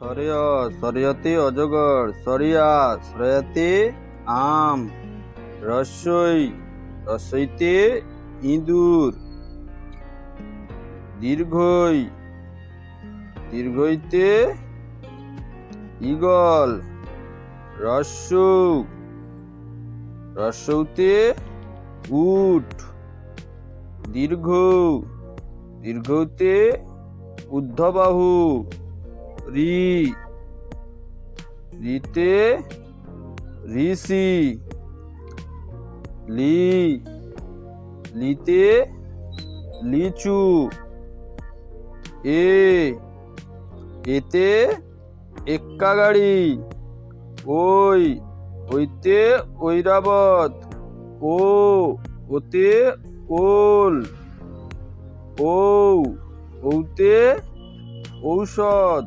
সরিয়, সরিয়তে অজগর, সরিয়া, সরিয়াতে আম, রসই, রসইতে ইঁদুর, দীর্ঘই, দীর্ঘইতে ইগল রস্যু রস্যউতে উট, দীর্ঘ দীর্ঘতে ঊর্ধ্ববাহু রি রিতে ঋষি লি লিতে লিচু এ এতে এক্কা গাড়ি ওই ওইতে ঐরাবত ও ওতে ওল ও ওতে ঔষধ।